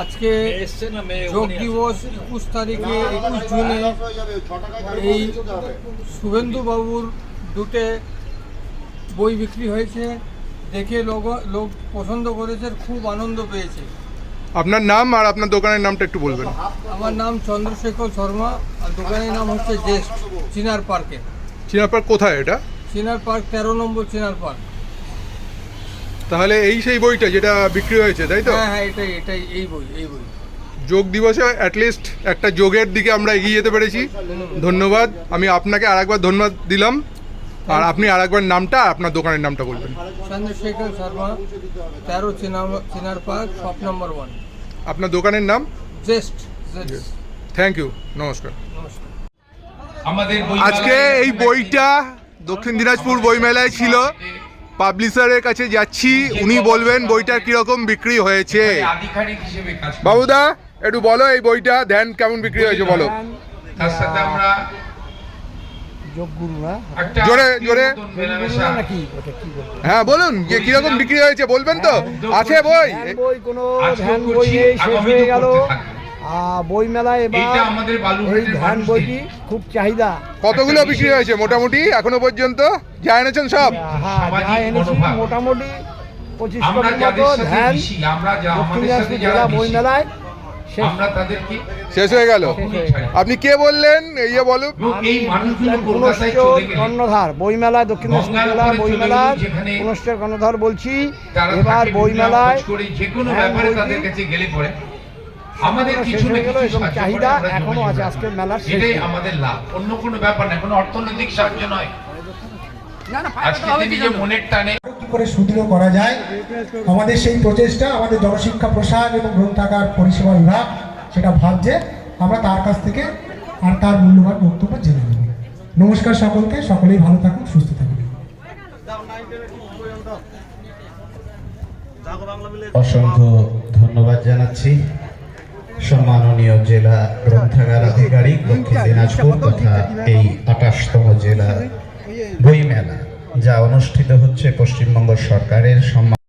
আজকে যোগ দিবস একুশ তারিখে একুশ জুনে এই শুভেন্দু বাবুর দুটে বই বিক্রি হয়েছে দেখে লোক লোক পছন্দ করেছে খুব আনন্দ পেয়েছে। আপনার নাম আর আপনার দোকানের নামটা একটু বলবেন। আমার নাম চন্দ্রশেখর শর্মা আর দোকানের নাম হচ্ছে জেস্ট চিনার পার্কে। চিনার পার্ক কোথায় এটা? চিনার পার্ক তেরো নম্বর চিনার পার্ক। তাহলে এই সেই বইটা যেটা বিক্রি হয়েছে তাই তো? হ্যাঁ হ্যাঁ এটাই এটাই এই বই এই বই। যোগ দিবসে অ্যাটলিস্ট একটা যোগের দিকে আমরা এগিয়ে যেতে পেরেছি। ধন্যবাদ। আমি আপনাকে আরেকবার ধন্যবাদ দিলাম। আর আপনি আরেকবার নামটা আপনার দোকানের নামটা বলবেন। চন্দ্রশেখর শর্মা তেরো Chinar park shop number one আপনার দোকানের নাম? জেস্ট জেস্ট থ্যাংক ইউ নমস্কার। নমস্কার। আমাদের আজকে এই বইটা দক্ষিণ দিনাজপুর বইমেলায় ছিল। পাবলিশারের কাছে যাচ্ছি উনি বলবেন বইটার কীরকম বিক্রি হয়েছে। আধিকারিক হিসেবে কাজ করি। বাবুদা একটু বলো এই বইটা ধ্যান কেমন বিক্রি হয়েছে বলো। তার সাথে আমরা একটা জোরে, জোরে। মেলামেশা। হ্যাঁ বলুন যে কীরকম বিক্রি হয়েছে বলবেন তো। আছে বই? ধ্যান বই কোনো আজকেও ধ্যান বই করছি, নেই শেষ হয়ে গেল। করতে থাকব। বই মেলায় এবার এই মানুষদের। বইটি খুব চাহিদা। কতগুলো বিক্রি হয়েছে মোটামুটি এখনও পর্যন্ত? যা এনেছেন সব? হ্যাঁ সামাজিক যা এনেছি মোটামুটি পঁচিশ আমরা মতো ধ্যান দক্ষিণ দিনাজপুর জেলা বই মেলায় শেষ। আমরা তাদেরকে শেষ হয়ে গেল। আপনি কে বললেন? এই যে বলুন কর্ণধার বই মেলায় দক্ষিণ জেলা উপরে বই চলে মেলার গেলে যেখানে পুনশ্চ কর্ণধার বলছি। এবার থাকে আমাদের কিছু না কিছু চাহিদা এখনও আছে রাখি। আজকের মেলার এটাই আমাদের লাভ। অন্য কোনো ব্যাপার না কোনো অর্থনৈতিক সাহায্য নয়। আজকে তিনি যে মনের টানে কি করে সুদৃঢ় করা যায়। আমাদের সেই প্রচেষ্টা আমাদের জনশিক্ষা প্রসার এবং গ্রন্থাগার পরিষেবা বিভাগ সেটা ভাবছে। আমরা তার কাছ থেকে আর তার মূল্যবান বক্তব্য জেনে নেব। নমস্কার সকলকে সকলেই ভালো থাকুন সুস্থ থাকুন। অসংখ্য ধন্যবাদ জানাচ্ছি। সম্মাননীয় জেলা গ্রন্থাগার আধিকারিক দক্ষিণ দিনাজপুর তথা এই আঠাশতম জেলা বইমেলা যা অনুষ্ঠিত হচ্ছে পশ্চিমবঙ্গ সরকারের সম্মান